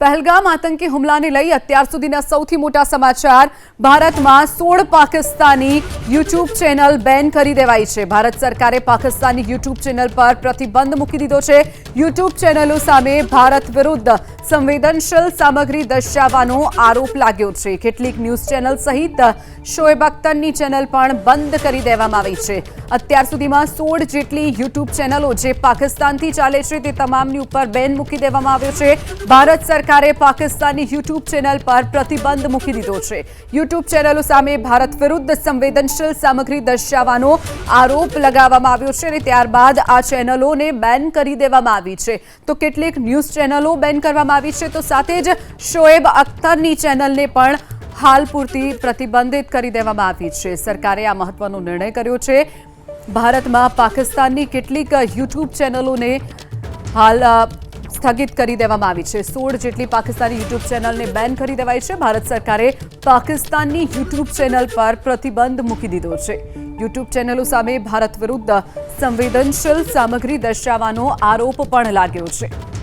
પહેલગામ આતંકી હુમલાને લઈ અત્યાર સુધીના સૌથી મોટા સમાચાર ભારતમાં સોળ પાકિસ્તાની યુટ્યુબ ચેનલ બેન કરી દેવાઈ છે. ભારત સરકારે પાકિસ્તાની યુટ્યુબ ચેનલ પર પ્રતિબંધ મૂકી દીધો છે. યુટ્યુબ ચેનલો સામે ભારત વિરુદ્ધ સંવેદનશીલ સામગ્રી દર્શાવવાનો આરોપ લાગ્યો છે. કેટલીક ન્યૂઝ ચેનલ સહિત શોએબ અખ્તરની ચેનલ પણ બંધ કરી દેવામાં આવી છે. અત્યાર સુધીમાં સોળ જેટલી યુટ્યુબ ચેનલો જે પાકિસ્તાનથી ચાલે છે તે તમામની ઉપર બેન મૂકી દેવામાં આવ્યો છે. ભારત સરકારે પાકિસ્તાની યુટ્યુબ ચેનલ પર પ્રતિબંધ મૂકી દીધો છે. યુટ્યુબ ચેનલો સામે ભારત વિરુદ્ધ સંવેદનશીલ સામગ્રી દર્શાવવાનો આરોપ લગાવવામાં આવ્યો છે અને ત્યારબાદ આ ચેનલોને બેન કરી દેવામાં આવી છે. તો કેટલીક ન્યૂઝ ચેનલો બેન કરવામાં આવી છે. તો સાથે જ શોએબ અખ્તરની ચેનલને પણ હાલ પૂરતી પ્રતિબંધિત કરી દેવામાં આવી છે. સરકારે આ મહત્વનો નિર્ણય કર્યો છે. ભારતમાં પાકિસ્તાનની કેટલીક યુટ્યુબ ચેનલોને હાલ સ્થગિત કરી દેવામાં આવી છે. સોળ જેટલી પાકિસ્તાની યુટ્યુબ ચેનલને બેન કરી દેવાઈ છે. ભારત સરકારે પાકિસ્તાનની યુટ્યુબ ચેનલ પર પ્રતિબંધ મૂકી દીધો છે. યુટ્યુબ ચેનલો સામે ભારત વિરુદ્ધ સંવેદનશીલ સામગ્રી દર્શાવવાનો આરોપ પણ લાગ્યો છે.